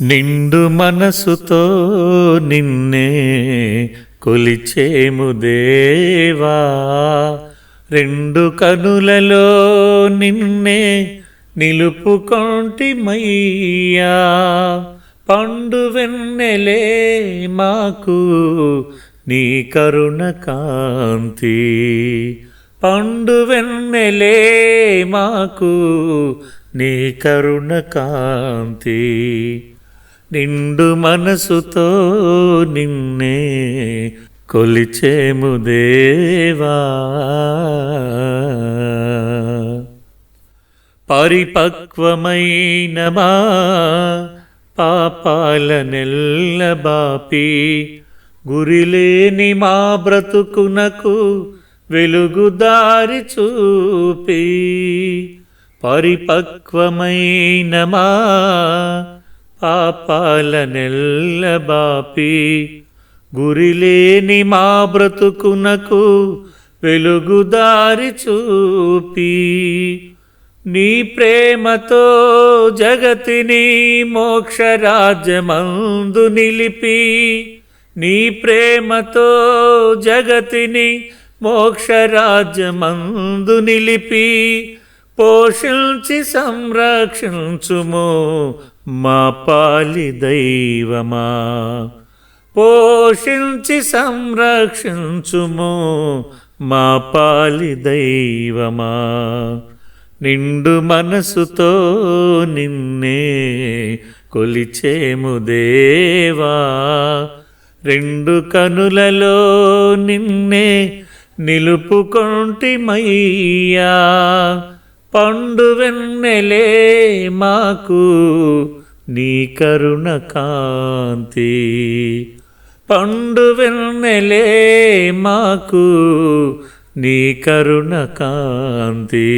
నిండు మనసుతో నిన్నే కొలిచేము దేవా. రెండు కనులలో నిన్నే నిలుపుకొంటిమయ్యా పండు వెన్నెలే మాకు నీ కరుణ కాంతి. పండు వెన్నెలే మాకు నీ కరుణ కాంతి. నిండు మనసుతో నిన్నే కొలిచేము దేవా పరిపక్వమైన మా పాపాల నెల్లబాపి గురిలేని మా బ్రతుకునకు వెలుగుదారి చూపి. పరిపక్వమైన మా పాపాల నెల్లబాపి గురిలేని మా బ్రతుకునకు వెలుగుదారి చూపి. నీ ప్రేమతో జగతిని మోక్షరాజ్యమందు నిలిపి. నీ ప్రేమతో జగతిని మోక్షరాజ్యమందు నిలిపి. పోషించి సంరక్షించుము మా పాలి దైవమా. పోషించి సంరక్షించుము మా పాలి దైవమా. నిండు మనసుతో నిన్నే కొలిచేము దేవా. రెండు కనులలో నిన్నే నిలుపుకొంటిమయ్యా పండు వెన్నెలే మాకు నీ కరుణ కాంతి పండు వెన్నెలే మాకు నీ కరుణ కాంతి.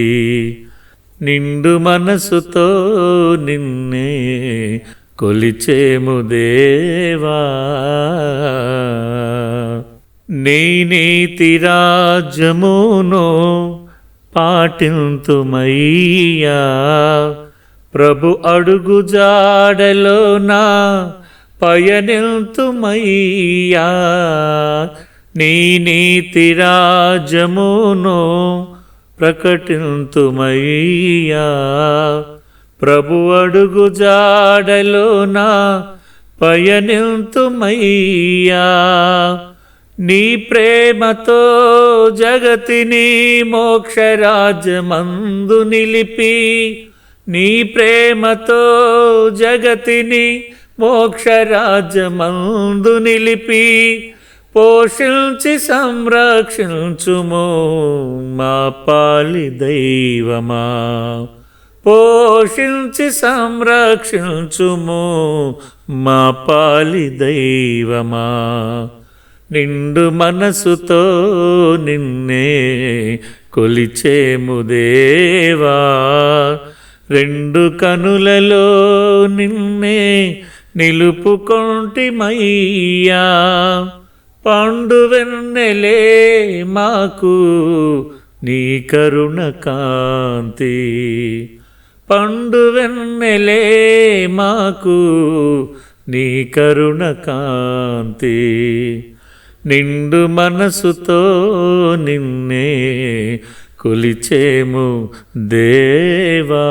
నిండు మనసుతో నిన్నే కొలిచేము దేవా. నీ నీతి రాజ్యమును పాటింతుమయ్యా. ప్రభు అడుగు జాడలో నా పయనెల్తుమయ్యా. నీ నీతి రాజమును ప్రకటింతుమయ్యా ప్రభు అడుగు జాడలో నా పయనింతుమయ్యా నీ ప్రేమతో జగతిని మోక్షరాజ్యమందు నిలిపి నీ ప్రేమతో జగతిని మోక్షరాజ్యమందు నిలిపి పోషించి సంరక్షించుము మా పాలి దైవమా. పోషించి సంరక్షించుము మా పాలి దైవమా. నిండు మనసుతో నిన్నే కొలిచేము దేవా. రెండు కనులలో నిన్నే నిలుపుకొంటిమయ్యా పండు వెన్నెలే మాకు నీ కరుణ కాంతి. పండు వెన్నెలే మాకు నీ కరుణ కాంతి. నిండు మనసుతో నిన్నే కొలిచేము దేవా.